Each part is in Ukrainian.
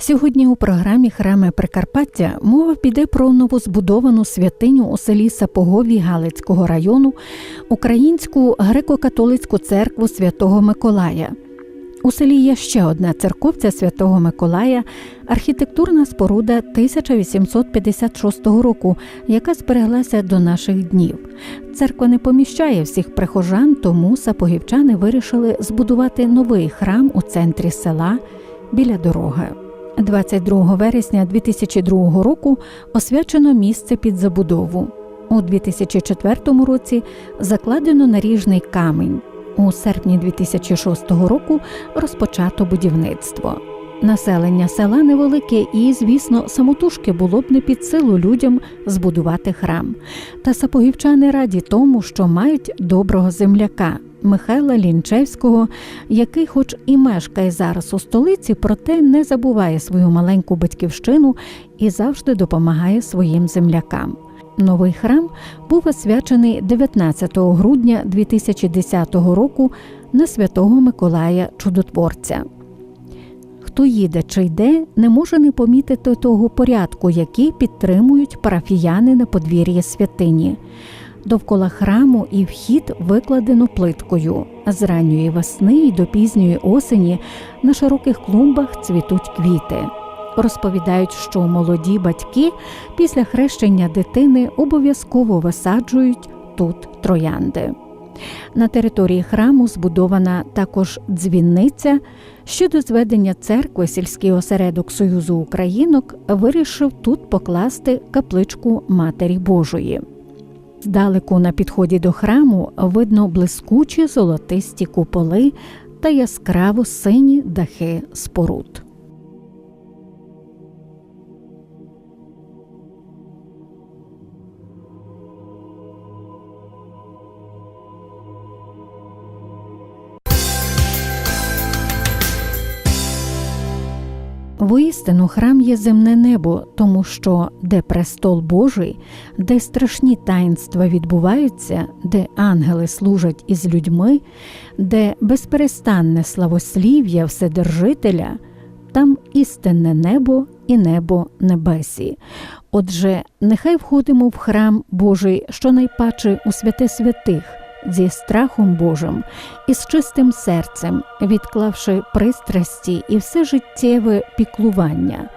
Сьогодні у програмі Храми Прикарпаття мова піде про новозбудовану святиню у селі Сапогові Галицького району, Українську греко-католицьку церкву Святого Миколая. У селі є ще одна церковця Святого Миколая, архітектурна споруда 1856 року, яка збереглася до наших днів. Церква не поміщає всіх прихожан, тому сапогівчани вирішили збудувати новий храм у центрі села біля дороги. 22 вересня 2002 року освячено місце під забудову. У 2004 році закладено наріжний камінь. У серпні 2006 року розпочато будівництво. Населення села невелике і, звісно, самотужки було б не під силу людям збудувати храм. Та сапогівчани раді тому, що мають доброго земляка Михайла Лінчевського, який, хоч і мешкає зараз у столиці, проте не забуває свою маленьку батьківщину і завжди допомагає своїм землякам. Новий храм був освячений 19 грудня 2010 року на святого Миколая Чудотворця. Хто їде чи йде, не може не помітити того порядку, який підтримують парафіяни на подвір'ї святині. Довкола храму і вхід викладено плиткою. А З ранньої весни і до пізньої осені на широких клумбах цвітуть квіти. Розповідають, що молоді батьки після хрещення дитини обов'язково висаджують тут троянди. На території храму збудована також дзвінниця. Щодо зведення церкви, сільський осередок Союзу Українок вирішив тут покласти капличку Матері Божої. Здалеку на підході до храму видно блискучі золотисті куполи та яскраво сині дахи споруд. Воістину храм є земне небо, тому що де престол Божий, де страшні таїнства відбуваються, де ангели служать із людьми, де безперестанне славослів'я Вседержителя, там істинне небо і небо небесі. Отже, нехай входимо в храм Божий щонайпаче у святе святих зі страхом Божим і з чистим серцем, відклавши пристрасті і все життєве піклування,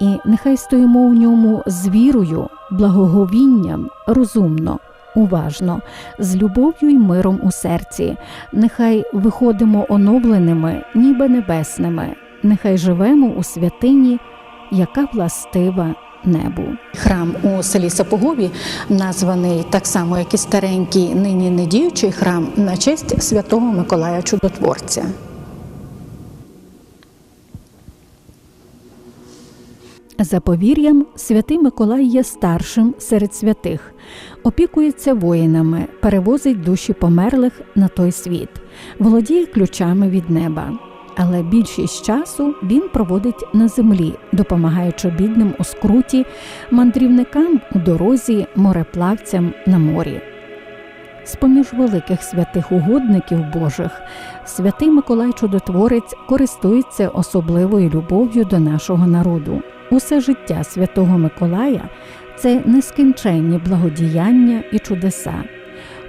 і нехай стоїмо у ньому з вірою, благоговінням, розумно. Уважно, з любов'ю й миром у серці, нехай виходимо оновленими, ніби небесними, нехай живемо у святині, яка властива небу. Храм у селі Сапогові названий так само, як і старенький нині недіючий храм на честь святого Миколая Чудотворця. За повір'ям, святий Миколай є старшим серед святих, опікується воїнами, перевозить душі померлих на той світ, володіє ключами від неба але більшість часу він проводить на землі, допомагаючи бідним у скруті, мандрівникам у дорозі, мореплавцям на морі. З поміж великих святих угодників Божих святий Миколай Чудотворець користується особливою любов'ю до нашого народу. Усе життя святого Миколая це нескінченні благодіяння і чудеса,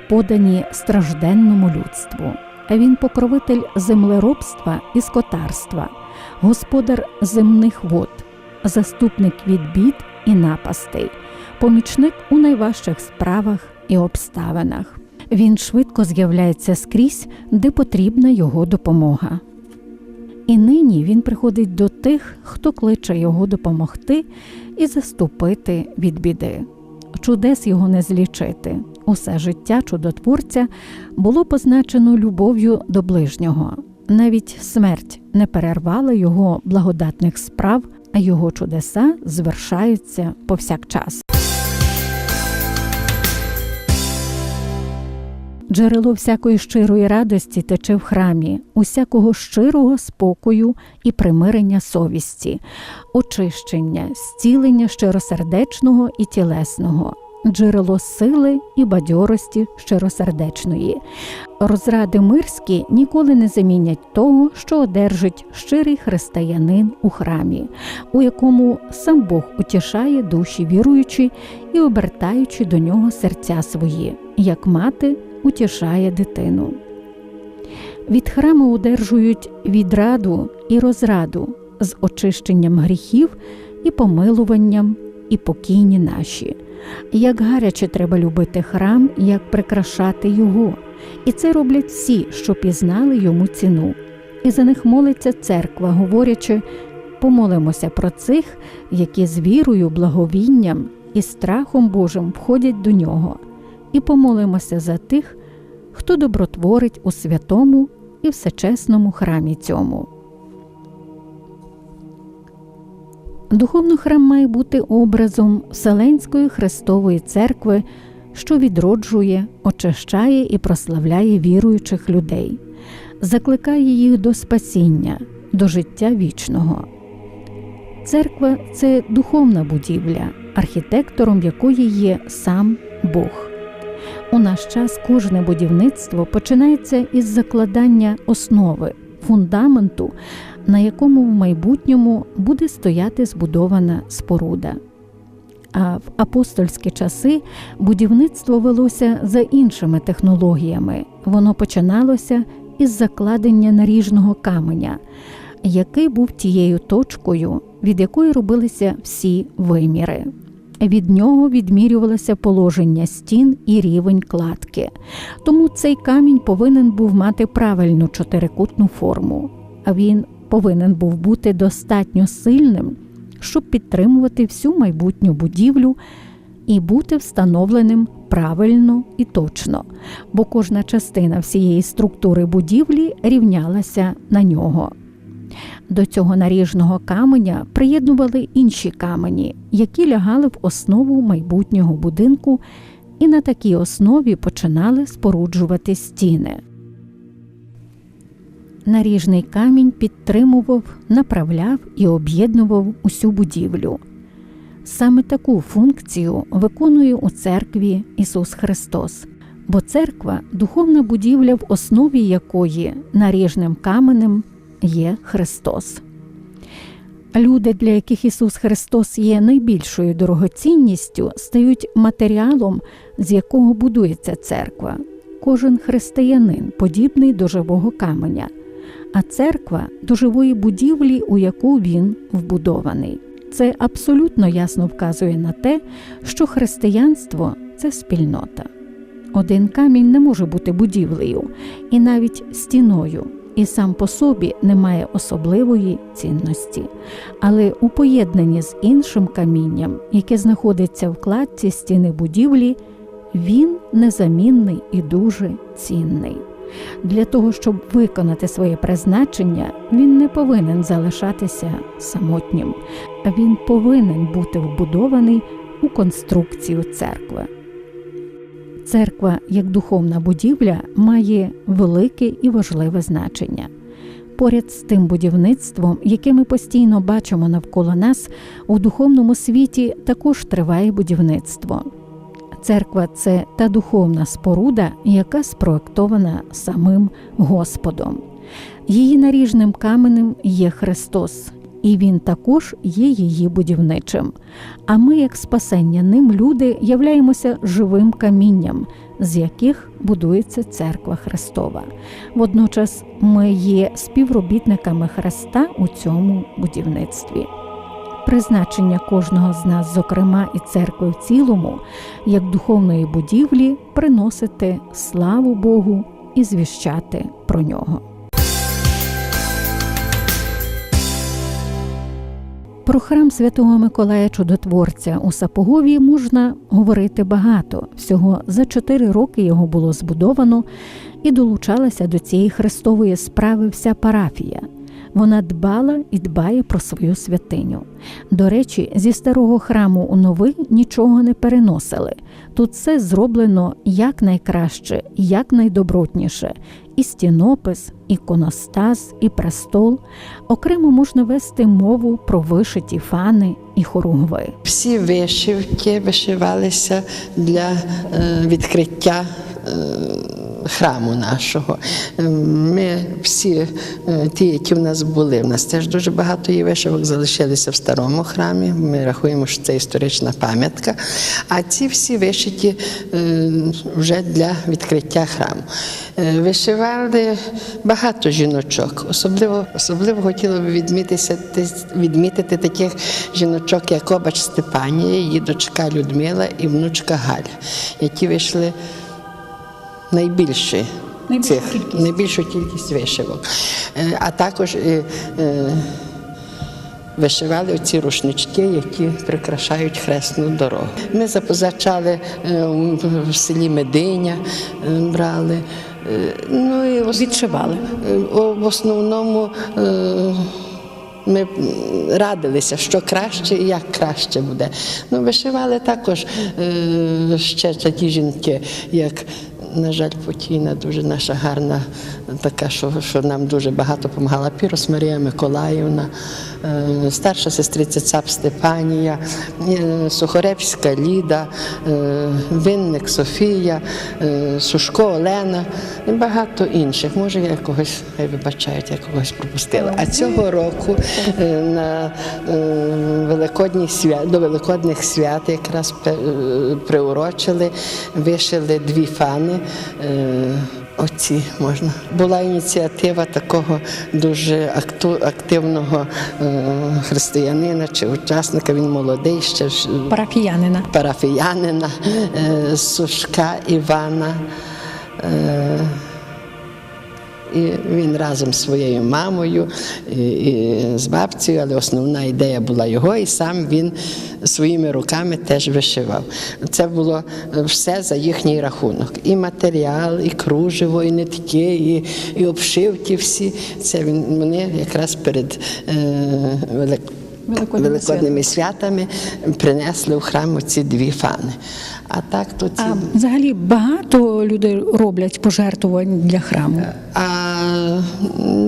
подані стражденному людству. Він покровитель землеробства і скотарства, господар земних вод, заступник від бід і напастей, помічник у найважчих справах і обставинах. Він швидко з'являється скрізь, де потрібна його допомога. І нині він приходить до тих, хто кличе його допомогти і заступити від біди. Чудес його не злічити. Усе життя чудотворця було позначено любов'ю до ближнього. Навіть смерть не перервала його благодатних справ, а його чудеса звершаються повсякчас. Джерело всякої щирої радості тече в храмі, усякого щирого спокою і примирення совісті, очищення, зцілення щиросердечного і тілесного джерело сили і бадьорості щиросердечної. Розради мирські ніколи не замінять того, що одержить щирий християнин у храмі, у якому сам Бог утішає душі віруючі і обертаючи до нього серця свої, як мати утішає дитину. Від храму одержують відраду і розраду з очищенням гріхів і помилуванням і покійні наші. Як гаряче треба любити храм, як прикрашати його. І це роблять всі, що пізнали йому ціну. І за них молиться церква, говорячи помолимося про цих, які з вірою, благовінням і страхом Божим входять до нього, і помолимося за тих, хто добротворить у святому і всечесному храмі цьому. Духовно храм має бути образом Вселенської Христової Церкви, що відроджує, очищає і прославляє віруючих людей, закликає їх до спасіння, до життя вічного. Церква це духовна будівля, архітектором якої є сам Бог. У наш час кожне будівництво починається із закладання основи, фундаменту, на якому в майбутньому буде стояти збудована споруда. А в апостольські часи будівництво велося за іншими технологіями. Воно починалося із закладення наріжного каменя, який був тією точкою, від якої робилися всі виміри. Від нього відмірювалося положення стін і рівень кладки, тому цей камінь повинен був мати правильну чотирикутну форму, а він повинен був бути достатньо сильним, щоб підтримувати всю майбутню будівлю і бути встановленим правильно і точно, бо кожна частина всієї структури будівлі рівнялася на нього. До цього наріжного каменя приєднували інші камені, які лягали в основу майбутнього будинку, і на такій основі починали споруджувати стіни. Наріжний камінь підтримував, направляв і об'єднував усю будівлю. Саме таку функцію виконує у церкві Ісус Христос, бо церква духовна будівля, в основі якої наріжним каменем є Христос. Люди, для яких Ісус Христос є найбільшою дорогоцінністю, стають матеріалом, з якого будується церква. Кожен християнин подібний до живого каменя, а церква до живої будівлі, у яку він вбудований. Це абсолютно ясно вказує на те, що християнство це спільнота. Один камінь не може бути будівлею і навіть стіною і сам по собі не має особливої цінності, але у поєднанні з іншим камінням, яке знаходиться в кладці стіни будівлі, він незамінний і дуже цінний. Для того, щоб виконати своє призначення, він не повинен залишатися самотнім, а він повинен бути вбудований у конструкцію церкви. Церква як духовна будівля має велике і важливе значення. Поряд з тим будівництвом, яке ми постійно бачимо навколо нас, у духовному світі також триває будівництво. Церква це та духовна споруда, яка спроектована самим Господом. Її наріжним каменем є Христос, і Він також є її будівничим. А ми, як спасення ним, люди, являємося живим камінням, з яких будується церква Христова. Водночас ми є співробітниками Христа у цьому будівництві. Призначення кожного з нас, зокрема і церкви в цілому, як духовної будівлі, приносити славу Богу і звіщати про нього. Про храм Святого Миколая Чудотворця у Сапогові можна говорити багато. Всього за чотири роки його було збудовано і долучалася до цієї хрестової справи вся парафія. Вона дбала і дбає про свою святиню. До речі, зі старого храму у новий нічого не переносили. Тут все зроблено якнайкраще, якнайдобротніше. І стінопис, і коностас, і престол. Окремо можна вести мову про вишиті фани, і хоругви. Всі вишивки вишивалися для е, відкриття е, храму нашого. Е, Ми всі е, ті, які в нас були, в нас теж дуже багато є вишивок, залишилися в старому храмі. Ми рахуємо, що це історична пам'ятка. А ці всі вишиті е, вже для відкриття храму. Е, Вишивали багато жіночок. Особливо, особливо хотіла б відмітися, відмітити таких жіночок, як Обач Степанія, її дочка Людмила і внучка Галя, які вийшли найбільші. Найбільшу Цих, кількість. найбільшу кількість вишивок. Е, А також е, е, вишивали ці рушнички, які прикрашають хресну дорогу. Ми запозичали е, в селі Мединя, е, брали. Е, Ну, і основ- Відшивали. Е, В основному е, ми радилися, що краще і як краще буде. Ну, вишивали також е, ще такі жінки, як, на жаль, покійна, дуже наша гарна, така, що, що нам дуже багато допомагала Пірос Марія Миколаївна, е, старша сестриця Цап Степанія, е, Сухоревська Ліда, е, Винник Софія, Сушко Олена і багато інших. Може, я когось, хай вибачають, я когось пропустила. А цього року на Великодні свят, до Великодних свят якраз приурочили, вишили дві фани. Е, Оці можна. Була ініціатива такого дуже активного е, християнина чи учасника. Він молодий, ще е, Парафіянина. парафіянина Сушка Івана. Е, І він разом з своєю мамою і, і з бабцею, але основна ідея була його, і сам він своїми руками теж вишивав. Це було все за їхній рахунок. І матеріал, і кружево, і нитки, і, і обшивки всі. Це він вони якраз перед е, велик... Великодніми великодними святами принесли в храм ці дві фани. А так то ці. А взагалі багато людей роблять пожертвувань для храму. А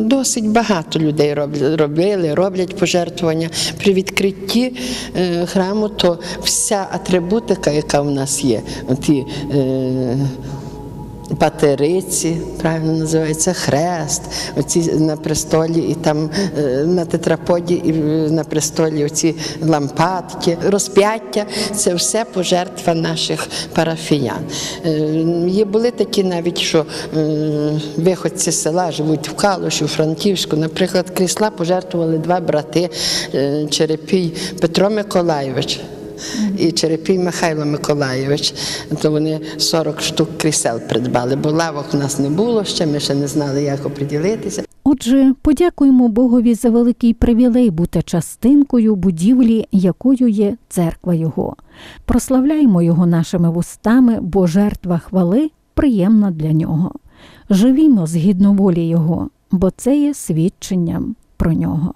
досить багато людей робили, роблять пожертвування. При відкритті е, храму, то вся атрибутика, яка в нас є, ті е, патериці, правильно називається, хрест, оці на престолі, і там е, на тетраподі, і е, на престолі оці лампадки, розп'яття це все пожертва наших парафіян. Е, Є були такі навіть, що виходці з села живуть в Калуші, у Франківську. Наприклад, крісла пожертвували два брати Черепій Петро Миколайович. І Черепій Михайло Миколайович, то вони 40 штук крісел придбали, бо лавок у нас не було ще, ми ще не знали, як оприділитися. Отже, подякуємо Богові за великий привілей бути частинкою будівлі, якою є церква Його. Прославляємо його нашими вустами, бо жертва хвали приємна для нього. Живімо згідно волі Його, бо це є свідченням про нього.